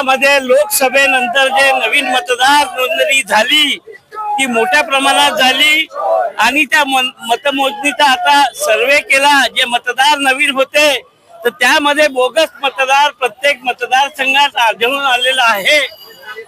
मतदारसंघामध्ये लोकसभेनंतर जे नवीन मतदार नोंदणी झाली ती मोठ्या प्रमाणात झाली आणि त्या मतमोजणीचा आता सर्वे केला जे मतदार नवीन होते तर त्यामध्ये बोगस मतदार प्रत्येक मतदारसंघात आढळून आलेला आहे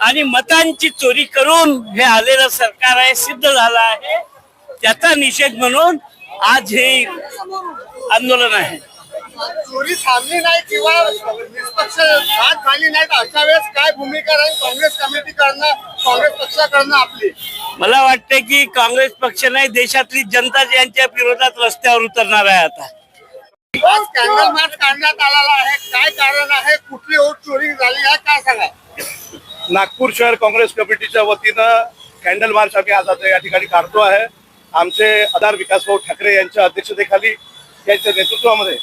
आणि मतांची चोरी करून हे आलेलं सरकार आहे सिद्ध झालं आहे. त्याचा निषेध म्हणून आज हे आंदोलन आहे. चोरी थांबली नाही किंवा निष्पक्ष जात झाली नाही तर अशा वेळेस काय भूमिका राहील? काँग्रेस कमिटी करणं काँग्रेस पक्षाकडनं आपली? मला वाटते की काँग्रेस पक्ष नाही देशातली जनता यांच्या विरोधात रस्त्यावर उतरणार आहे आता. कॅन्डल मार्च काढण्यात आलेला आहे. काय कारण आहे? कुठली ओट चोरी झाली आहे? काय सांगा? नागपूर शहर काँग्रेस कमिटीच्या वतीनं कॅन्डल मार्च आम्ही आज आता या ठिकाणी काढतो आहे. आमचे आधार विकासभाऊ ठाकरे यांच्या अध्यक्षतेखाली यांच्या नेतृत्वामध्ये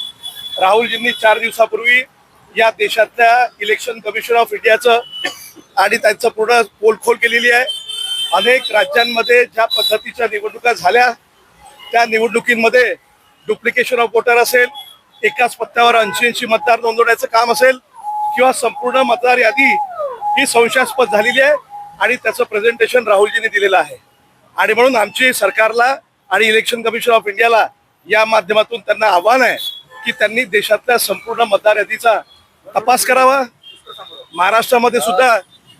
राहुलजींनी चार दिवसापूर्वी या देशातल्या इलेक्शन कमिशन ऑफ इंडियाचं आणि त्यांचं पूर्ण पोलखोल केलेली आहे. अनेक राज्यांमध्ये ज्या पद्धतीच्या निवडणुका झाल्या त्या निवडणुकीमध्ये डुप्लिकेशन ऑफ वोटर असेल एकाच पत्त्यावर ऐंशी ऐंशी मतदार नोंदवण्याचं काम असेल किंवा संपूर्ण मतदार यादी ही संशयास्पद झालेली आहे आणि त्याचं प्रेझेंटेशन राहुलजींनी दिलेलं आहे. आणि म्हणून आमची सरकारला आणि इलेक्शन कमिशन ऑफ इंडियाला या माध्यमातून त्यांना आव्हान आहे की त्यांनी देशातल्या संपूर्ण मतदार यादीचा तपास करावा. महाराष्ट्रामध्ये सुद्धा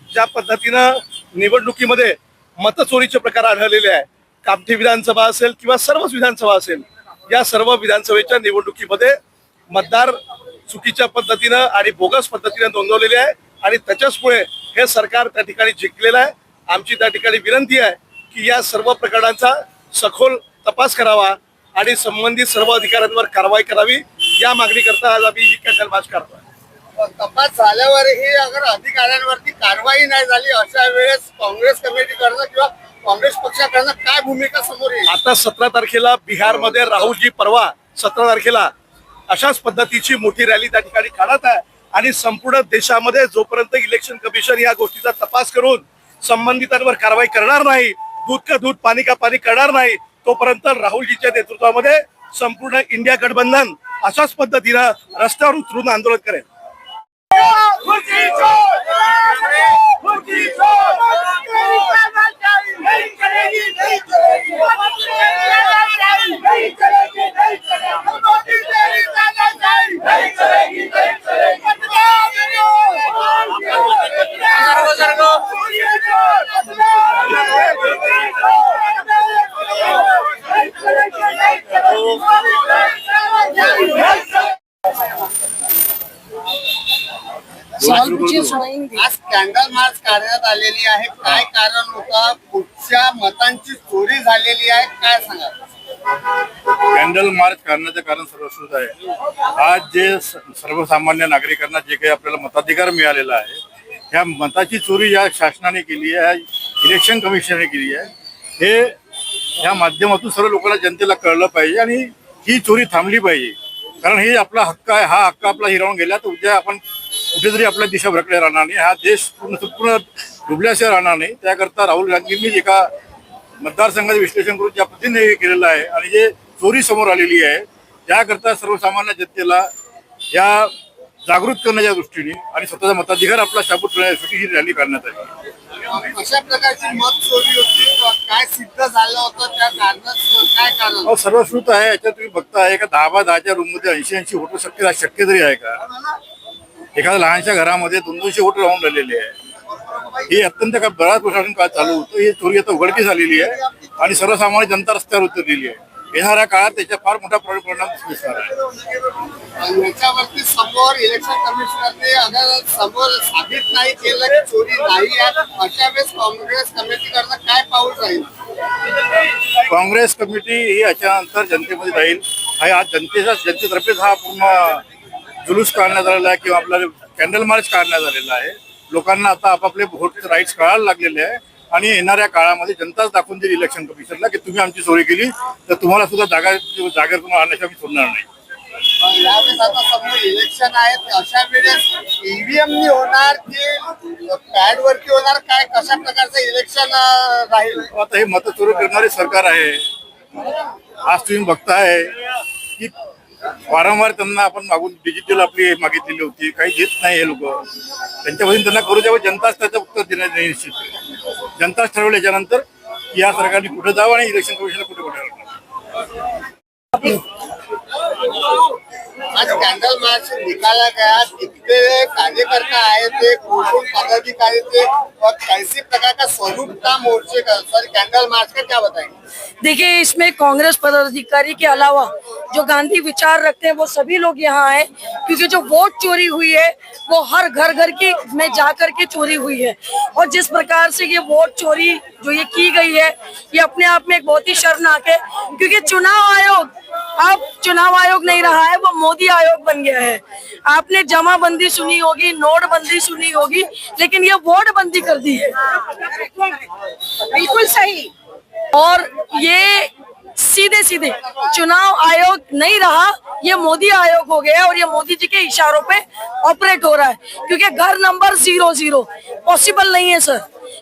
ज्या पद्धतीनं निवडणुकीमध्ये मतचोरीचे प्रकार आढळलेले आहे कामठी विधानसभा असेल किंवा सर्वच विधानसभा असेल या सर्व विधानसभेच्या निवडणुकीमध्ये मतदार चुकीच्या पद्धतीनं आणि बोगस पद्धतीनं नोंदवलेले आहे आणि त्याच्याचमुळे हे सरकार त्या ठिकाणी जिंकलेलं आहे. आमची त्या ठिकाणी विनंती आहे की या सर्व प्रकरणांचा सखोल तपास करावा आणि संबंधित सर्व अधिकाऱ्यांवर कारवाई करावी. या मागणीकरता आज आम्ही ही कॅन्डल मार्च करतोय तपास झाल्यावरही अगर अधिकाऱ्यांवरती कारवाई नाही झाली अशा वेळेस काँग्रेस कमिटी करणं किंवा काँग्रेस पक्षाकडनं काय भूमिका समोर येईल? आता सतरा तारखेला बिहारमध्ये राहुलजी परवा सतरा तारखेला अशाच पद्धतीची मोठी रॅली त्या ठिकाणी काढत आहे आणि संपूर्ण देशामध्ये जोपर्यंत इलेक्शन कमिशन या गोष्टीचा तपास करून संबंधितांवर कारवाई करणार नाही दूध का दूध पाणी का पाणी करणार नाही तोपर्यंत राहुलजीच्या नेतृत्वामध्ये संपूर्ण इंडिया गठबंधन अशाच पद्धतीनं रस्त्यावर उतरून आंदोलन करेल. आज कॅन्डल मार्च काढण्यात आलेली आहे. काय कारण होतं? कुठच्या मतांची चोरी झालेली आहे. काय सांगा कॅन्डल मार्च करण्याचं कारण सर्वश्रुत आहे. आज जे सर्वसामान्य नागरिकांना जे काही आपल्याला मताधिकार मिळालेला आहे ह्या मताची चोरी या शासनाने केली आहे इलेक्शन कमिशनने केली आहे. हे ह्या माध्यमातून सर्व लोकांना जनतेला कळलं पाहिजे आणि ही चोरी थांबली पाहिजे. कारण हे आपला हक्क आहे. हा हक्क आपला हिरावून गेला तर उद्या आपण कुठेतरी आपल्या दिशा भरकडे राहणार नाही. हा देश पूर्ण पूर्ण डुबल्याशिवाय राहणार नाही. त्याकरता राहुल गांधींनी एका मतदारसंघाचं विश्लेषण करून ज्या पद्धतीने हे केलेलं आहे आणि जे चोरी समोर आलेली आहे त्याकरता सर्वसामान्य जनतेला या जागृत करण्याच्या दृष्टीने आणि स्वतःचा मताधिकार आपला शाबूत करण्यासाठी ही रॅली काढण्यात आली. अशा प्रकारची मत चोरी होती? काय सिद्ध झालं होतं? त्या कारणात काय कारण? सर्वश्रुत आहे. याच्यात तुम्ही बघताय का? दहा बाय दहाच्या रूममध्ये ऐंशी ऐंशी होटं शक्य शक्य तरी आहे का? एखाद्या लहानशा घरामध्ये दोन दोनशे होटं राहून राहिलेले आहे. ही अत्यंत का बराच प्रशासन काळ चालू होतं. ही चोरी आता उघडकीस झालेली आहे आणि सर्वसामान्य जनता रस्त्यावर उतरलेली आहे. येणाऱ्या काळात त्याचा फार मोठा परि- परिणाम दिसणार आहे. याच्यावरती समोर इलेक्शन कमिशनरने अगर समोर साबित नाही केलं की चोरी नाही आहे अशा वेळेस काँग्रेस कमिटीकडनं काय पाऊल राहील? काँग्रेस कमिटी ही याच्यानंतर जनतेमध्ये राहील. हा आज जनतेचा जनतेतर्फेच हा पूर्ण जुलूस काढण्यात आलेला आहे किंवा आपला कॅन्डल मार्च काढण्यात आलेला आहे. लोकांना आता आपापले व्होट राईट्स कळायला लागलेले आहे. आणि येणाऱ्या काळामध्ये जनताच दाखवून देईल इलेक्शन कमिशनला की तुम्ही आमची चोरी केली तर तुम्हाला सुद्धा जागा जागेवर तुम्हाला आणण्याची आम्ही सोडणार नाही. यावेळेस आता समोर इलेक्शन आहे अशा वेळेस ईव्हीएम नी होणार की पॅड वरती होणार? काय कशा प्रकारचं इलेक्शन राहील? आता हे मत चोरी करणारे सरकार आहे. आज तुम्ही बघताय की वारंवार त्यांना आपण मागून डिजिटल आपली मागितलेली होती. काही देत नाही हे लोक. त्यांच्यापासून त्यांना करू द्यावं जनताच त्याचं उत्तर देण्यात नाही निश्चित. जनताच ठरवलं याच्यानंतर या सरकारने कुठं जावं आणि इलेक्शन कमिशनला कुठे कुठे आज कॅन्डल मार्च निकाला गया कितने कार्यकर्ता आए थे कौन पदाधिकारी थे और कैसी प्रकार का स्वरूप था मोर्चे का सर कैंडल मार्च का क्या बताएँगे देखिए, इसमें कांग्रेस पदाधिकारी के अलावा जो गांधी विचार रखते हैं, वो सभी लोग यहाँ आए, क्योंकि जो वोट चोरी हुई है, वो हर घर घर की में जा करके चोरी हुई है। और जिस प्रकार से ये वोट चोरी जो ये की गई है, ये अपने आप में एक बहुत ही शर्मनाक है, क्योंकि चुनाव आयोग चुनाव आयोग नहीं रहा है वो मोदी आयोग बन गया है। आपने जमाबंदी सुनी होगी नोटबंदी सुनी होगी लेकिन ये वोट बंदी कर दी है। बिल्कुल सही। और ये सीधे सीधे चुनाव आयोग नहीं रहा ये मोदी आयोग हो गया और ये मोदी जी के इशारों पे ऑपरेट हो रहा है। क्योंकि घर नंबर ज़ीरो ज़ीरो पॉसिबल नहीं है सर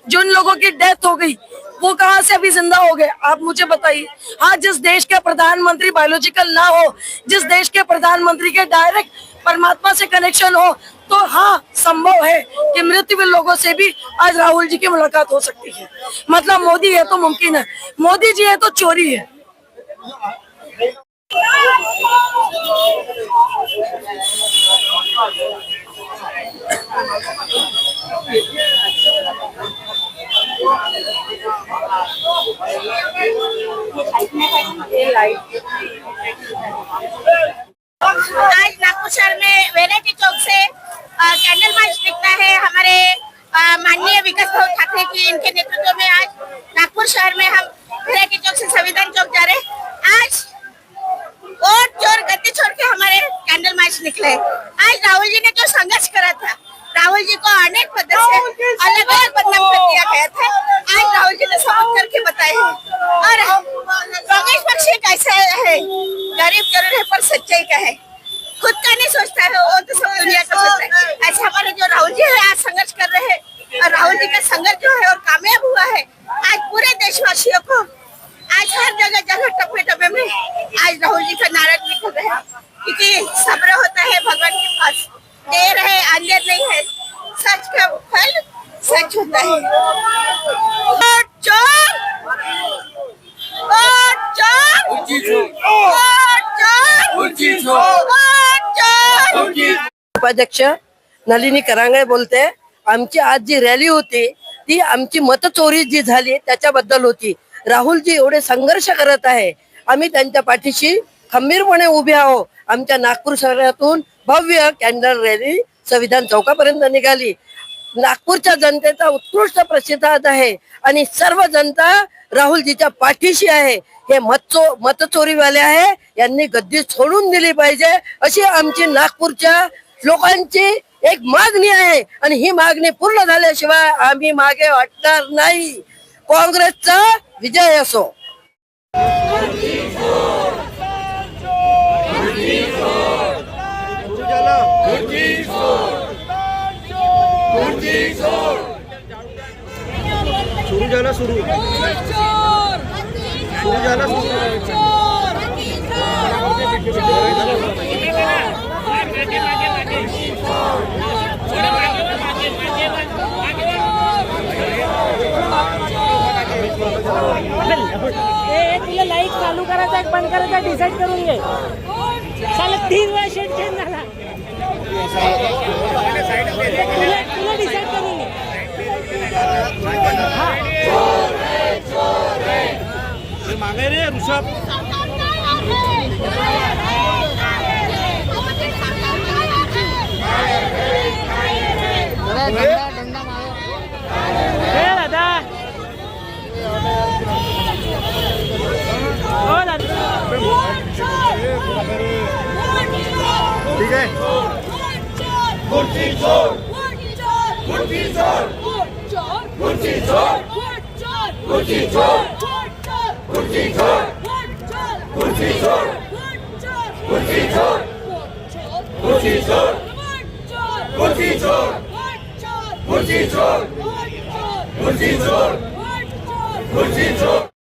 जिन लोगों की डेथ हो गई वो कहाँ से अभी ज़िंदा हो गए? आप मुझे बताइए। हाँ जिस देश के प्रधानमंत्री बायोलॉजिकल ना हो, जिस देश के प्रधानमंत्री के डायरेक्ट परमात्मा से कनेक्शन हो तो हाँ संभव है कि मृत्यु लोगों से भी आज राहुल जी की मुलाकात हो सकती है। मतलब मोदी है तो मुमकिन है। मोदी जी है तो चोरी है। आज नागपुर शहर में वेराइटी चौक से कैंडल मार्च निकला है। हमारे माननीय विकास भाऊ ठाकरे की, इनके नेतृत्व में आज नागपुर शहर में हम वेराइटी चौक से संविधान चौक जा रहे आज वोट चोर गद्दी छोड़ के हमारे कैंडल मार्च निकले। आज राहुल जी ने जो संघर्ष करा था राहुल जी को अनेक पद से अलग अलग बदनाम कर दिया गया था। आज राहुल जी ने सबूत करके बताए हैं। और कांग्रेस पक्ष एक ऐसा है गरीब ज़रूर है पर सच्चाई का है। खुद का नहीं सोचता है वो तो सब दुनिया का सोचता है। ऐसे हमारे जो राहुल जी है आज संघर्ष कर रहे हैं। और राहुल जी का संघर्ष जो है उपाध्यक्ष नलिनी करांगळे बोलते आमची आज जी रॅली होती ती आमची मतचोरी जी झाली त्याच्याबद्दल होती. राहुलजी एवढे संघर्ष करत आहे. आम्ही त्यांच्या पाठीशी खंबीरपणे उभे आहो आमच्या नागपूर शहरातून भव्य कॅन्डल रॅली संविधान चौकापर्यंत निघाली. नागपूरच्या जनतेचा उत्कृष्ट प्रतिसाद आहे आणि सर्व जनता राहुलजीच्या पाठीशी आहे. हे मतचो मतचोरीवाले आहे यांनी गद्दी सोडून दिली पाहिजे अशी आमची नागपूरच्या लोकांची एक मागणी आहे आणि ही मागणी पूर्ण झाल्याशिवाय आम्ही मागे हटणार नाही. काँग्रेसचा विजय असो. ए, तुला लाइट चालू करायचा एक बंद करायचा डिसाईड करून घे चालेल तीन वेळा शेट चेंज झाला. तुला तुला डिसाईड करून घे मागे रे ऋषभ. কুর্তি চোর কুর্তি চোর কুর্তি চোর কুর্তি চোর কুর্তি চোর কুর্তি চোর কুর্তি চোর কুর্তি চোর কুর্তি চোর কুর্তি চোর কুর্তি চোর কুর্তি চোর